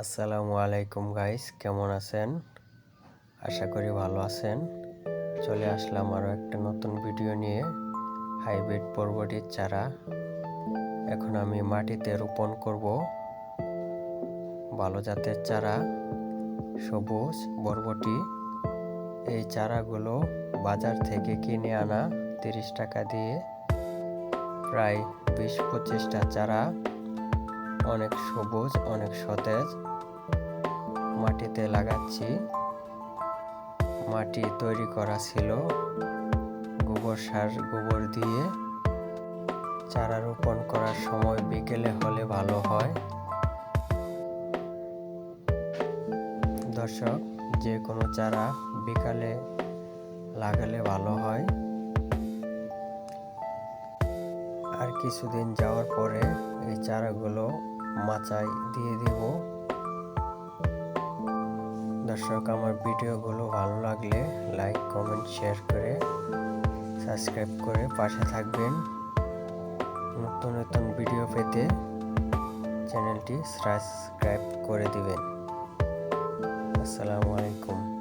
আসসালামু আলাইকুম গাইস কেমন আছেন? আশা করি ভালো আছেন। চলে আসলাম আরও একটা নতুন ভিডিও নিয়ে। হাইব্রিড বরবটির চারা। এখন আমি মাটিতে রোপণ করব। ভালো জাতের চারা, সবুজ বরবটি। এই চারাগুলো বাজার থেকে কিনে আনা তিরিশ টাকা দিয়ে। প্রায় বিশ পঁচিশটা চারা। অনেক সবুজ, অনেক সতেজ। মাটিতে লাগাচ্ছি। মাটি তৈরি করা ছিল। গোবর সার, গোবর দিয়ে। চারা রোপণ করার সময় বিকেলে হলে ভালো হয়। দর্শক, যে কোনো চারা বিকালে লাগালে ভালো হয়। আর কিছুদিন যাওয়ার পরে এই চারাগুলো মাচায় দিয়ে দিব। দর্শক, আমার ভিডিওগুলো ভালো লাগলে লাইক, কমেন্ট, শেয়ার করে সাবস্ক্রাইব করে পাশে থাকবেন। নতুন নতুন ভিডিও পেতে চ্যানেলটি সাবস্ক্রাইব করে দিবেন। আসসালামু আলাইকুম।